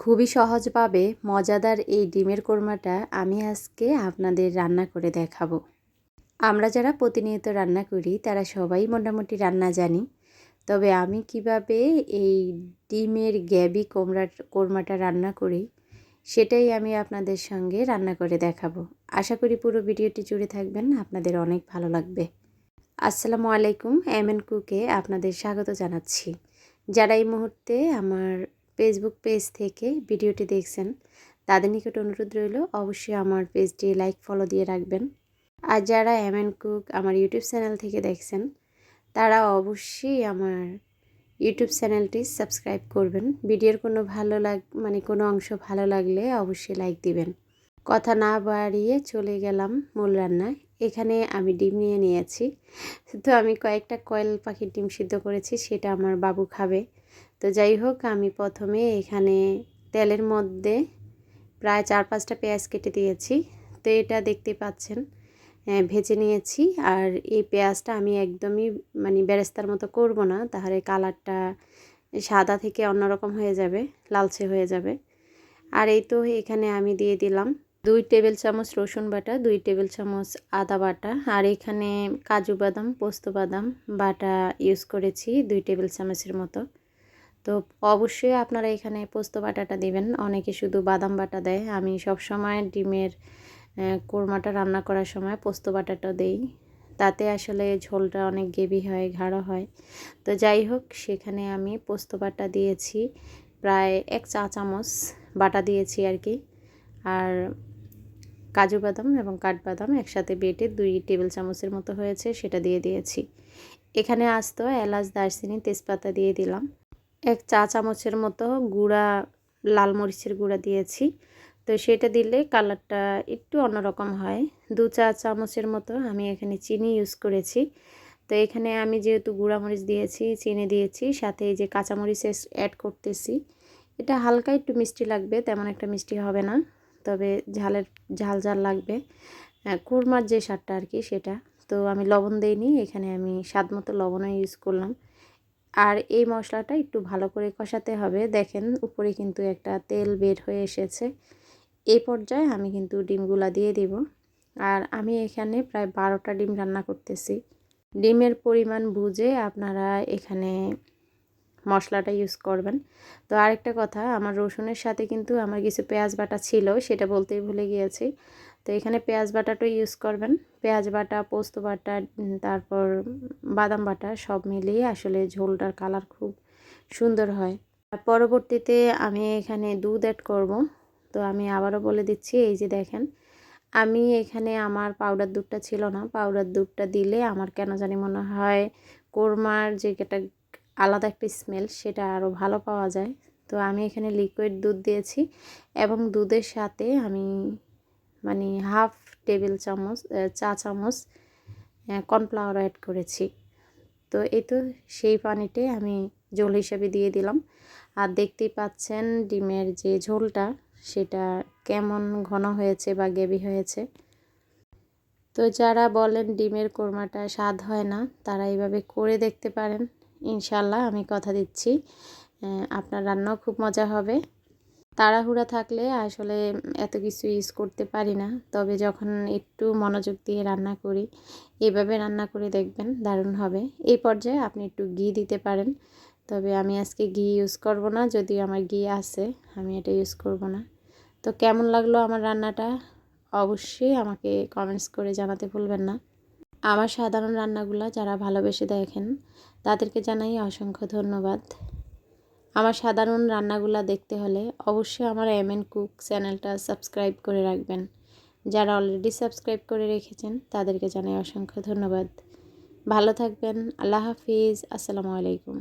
খুবই সহজভাবে মজাদার এই ডিমের কোরমাটা আমি আজকে আপনাদের রান্না করে দেখাবো। আমরা যারা প্রতিনিয়ত রান্না করি, তারা সবাই মোটামুটি রান্না জানি। তবে আমি কীভাবে এই ডিমের গ্যাবি কোমরা কোরমাটা রান্না করি, সেটাই আমি আপনাদের সঙ্গে রান্না করে দেখাবো। আশা করি পুরো ভিডিওটি জুড়ে থাকবেন, আপনাদের অনেক ভালো লাগবে। আসসালামু আলাইকুম এম এন কুকে আপনাদের স্বাগত জানাচ্ছি। যারা এই মুহূর্তে আমার ফেসবুক পেজ থেকে ভিডিওটি দেখছেন, তাদের নিকট অনুরোধ রইল অবশ্যই আমার পেজটি লাইক ফলো দিয়ে রাখবেন। আর যারা এম এন কুক আমার ইউটিউব চ্যানেল থেকে দেখছেন, তারা অবশ্যই আমার ইউটিউব চ্যানেলটি সাবস্ক্রাইব করবেন। ভিডিওর কোনো ভালো লাগ মানে কোনো অংশ ভালো লাগলে অবশ্যই লাইক দিবেন। কথা না বাড়িয়ে চলে গেলাম মূল রান্নায়। এখানে আমি ডিম নিয়ে নিয়েছি। তো আমি কয়েকটা কয়েল পাখির ডিম সিদ্ধ করেছি, সেটা আমার বাবু খাবে। তো যাই হোক, আমি প্রথমে এখানে তেলের মধ্যে প্রায় চার পাঁচটা পেঁয়াজ কেটে দিয়েছি। তো এটা দেখতে পাচ্ছেন ভেজে নিয়েছি। আর এই পেঁয়াজটা আমি একদমই মানে বেরেস্তার মতো করব না, তাহলে কালারটা সাদা থেকে অন্যরকম হয়ে যাবে, লালচে হয়ে যাবে। আর এই তো এখানে আমি দিয়ে দিলাম দুই টেবিল চামচ রসুন বাটা, দুই টেবিল চামচ আদা বাটা। আর এখানে কাজু বাদাম, পোস্ত বাদাম বাটা ইউজ করেছি দুই টেবিল চামচের মতো। তো অবশ্যই আপনারা এখানে পোস্ত বাটাটা দিবেন। অনেকে শুধু বাদাম বাটা দেয়। আমি সব সময় ডিমের কোরমাটা রান্না করার সময় পোস্ত বাটাটা দেই। তাতে আসলে ঝোলটা অনেক গেবি হয়, গাঢ় হয়। তো যাই হোক, সেখানে আমি পোস্ত বাটা দিয়েছি। প্রায় এক চা চামচ বাটা দিয়েছি আর কি। আর কাজু বাদাম এবং কাঠবাদাম একসাথে বেটে দুই টেবিল চামচের মতো হয়েছে, সেটা দিয়ে দিয়েছি। এখানে আসতো এলাচ, দারচিনি, তেজপাতা দিয়ে দিলাম। এক চা চামচের মতো গুঁড়া, লাল মরিচের গুঁড়া দিয়েছি। তো সেটা দিলে কালারটা একটু অন্যরকম হয়। দু চা চামচের মতো আমি এখানে চিনি ইউজ করেছি। তো এখানে আমি যেহেতু গুঁড়া মরিচ দিয়েছি, চিনি দিয়েছি, সাথে এই যে কাঁচামরিচ অ্যাড করতেছি, এটা হালকা একটু মিষ্টি লাগবে, তেমন একটা মিষ্টি হবে না, তবে ঝালের, ঝাল ঝাল লাগবে। কুরমার যে স্বাদটা আর কি সেটা। তো আমি লবণ দিইনি, এখানে আমি স্বাদ মতো লবণও ইউজ করলাম। আর এই মশলাটা একটু ভালো করে কষাতে হবে। দেখেন উপরে কিন্তু একটা তেল বের হয়ে এসেছে। এই পর্যায়ে আমি কিন্তু ডিমগুলা দিয়ে দিব। আর আমি এখানে প্রায় বারোটা ডিম রান্না করতেছি। ডিমের পরিমাণ বুঝে আপনারা এখানে মশলাটা ইউজ করবেন। তো আরেকটা কথা, আমার রসুনের সাথে কিন্তু আমার কিছু পেঁয়াজ বাটা ছিল, সেটা বলতেই ভুলে গিয়েছি। তো এখানে পেঁয়াজ বাটাটাও ইউজ করবেন। পেঁয়াজ বাটা, পোস্ত বাটা তারপর বাদাম বাটা সব মিলিয়ে আসলে ঝোলটার কালার খুব সুন্দর হয়। পরবর্তীতে আমি এখানে দুধ অ্যাড করব। তো আমি আবারও বলে দিচ্ছি, এই যে দেখেন, আমি এখানে আমার পাউডার দুধটা ছিল না। পাউডার দুধটা দিলে আমার কেন জানি মনে হয় কোরমার যে একটা আলাদা একটা স্মেল সেটা আরও ভালো পাওয়া যায়। তো আমি এখানে লিকুইড দুধ দিয়েছি এবং দুধের সাথে আমি মানে হাফ টেবিল চামচ চা চামচ কর্নফ্লাওয়ার অ্যাড করেছি। তো এই তো সেই পানিতে আমি ঝোল হিসাবে দিয়ে দিলাম। আর দেখতেই পাচ্ছেন ডিমের যে ঝোলটা, সেটা কেমন ঘন হয়েছে বা গেবি হয়েছে। তো যারা বলেন ডিমের কোরমাটা স্বাদ হয় না, তারা এইভাবে করে দেখতে পারেন। ইনশাল্লাহ আমি কথা দিচ্ছি। আপনার রান্নাও খুব মজা হবে। তাড়াহুড়া থাকলে আসলে এত কিছু ইউজ করতে পারি না। তবে যখন একটু মনোযোগ দিয়ে রান্না করি, এভাবে রান্না করে দেখবেন দারুণ হবে। এই পর্যায়ে আপনি একটু ঘি দিতে পারেন। তবে আমি আজকে ঘি ইউজ করব না যদি আমার ঘি আছে, আমি এটা ইউজ করব না। তো কেমন লাগল আমার রান্নাটা? অবশ্যই আমাকে কমেন্টস করে জানাতে ভুলবেন না। আমার সাধারণ রান্নাগুলো যারা ভালোবেসে দেখেন, তাদেরকে জানাই অসংখ্য ধন্যবাদ। আমার সাধারণ রান্নাগুলো দেখতে হলে অবশ্যই আমার এম এন কুক চ্যানেলটা সাবস্ক্রাইব করে রাখবেন। যারা অলরেডি সাবস্ক্রাইব করে রেখেছেন, তাদেরকে জানাই অসংখ্য ধন্যবাদ। ভালো থাকবেন, আল্লাহ হাফিজ, আসসালামু আলাইকুম।